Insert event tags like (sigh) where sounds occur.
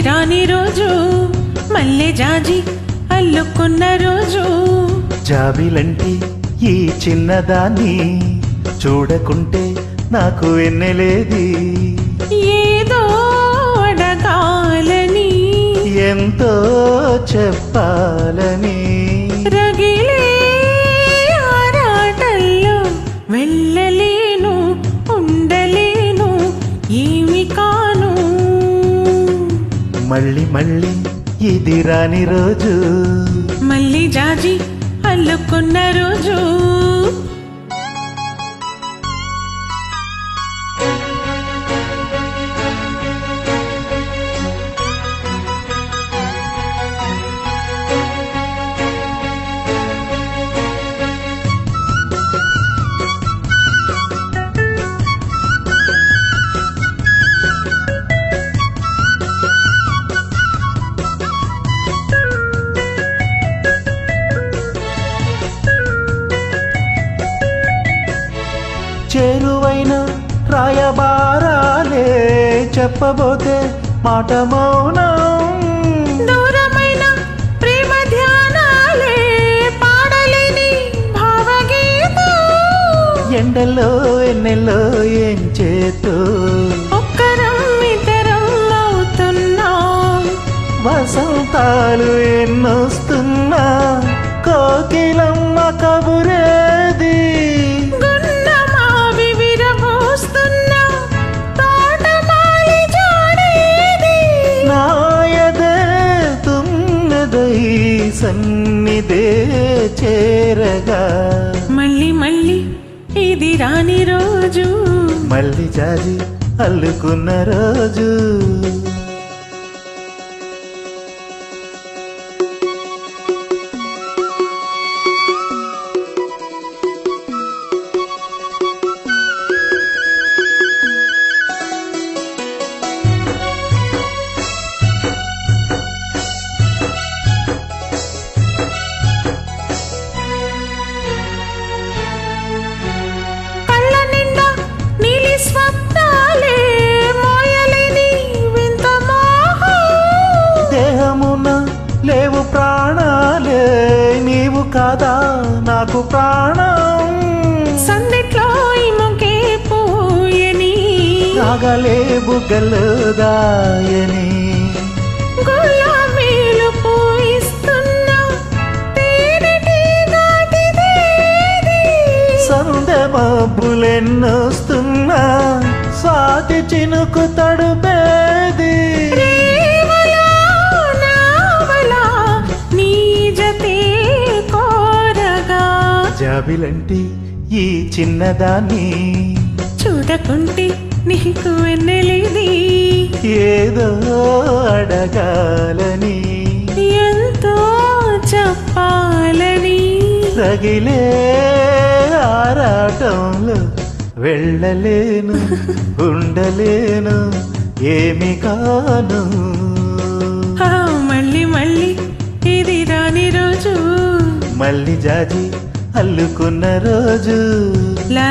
రాని రోజు. మల్లె జాజి అల్లుకున్న రోజు. జాబిలంటి ఈ చిన్నదాన్ని చూడకుంటే నాకు ఎన్నెలేది ఏదో అడగాలని. ఎంతో చెప్పాలని. మళ్ళీ మళ్ళీ ఇది రాని రోజు. మళ్ళీ జాజి అల్లుకున్న రోజు. చేరువైన రాయబారాలే చెప్పబోతే మాట మౌనం దూరమైన ప్రేమ ధ్యానాలే పాడలేని భావగీతం. ఎండలో ఎన్నెల్లో ఏం చేతూ? ఒక్కరం ఇద్దరం అవుతున్నాం. వసంతాలు ఎన్నొస్తున్నా? కోకిలమ్మ సన్నిదే చేరగా. మళ్ళీ మళ్ళీ ఇది రాని రోజు. మళ్ళీ జాజి అల్లుకున్న రోజు. రాధా నాకు ప్రాణం. సందిట్లో ఇముకే పోయని. రాగలేబు గలదాయని. సందె మబ్బులెన్నొస్తున్నా స్వాతి చినుకు తడుపే జాబిలంటి ఈ చిన్నదాన్ని చూడకుంటే నీకు వెన్నెలేది ఏదో అడగాలని. ఎంతో చెప్పాలని. రగిలే ఆరాటంలో వెళ్ళలేను (laughs) ఉండలేను ఏమి కాను. మళ్ళీ మళ్ళీ ఇది రాని రోజు. మళ్ళీ జాజి అల్లుకున్న రోజు. లా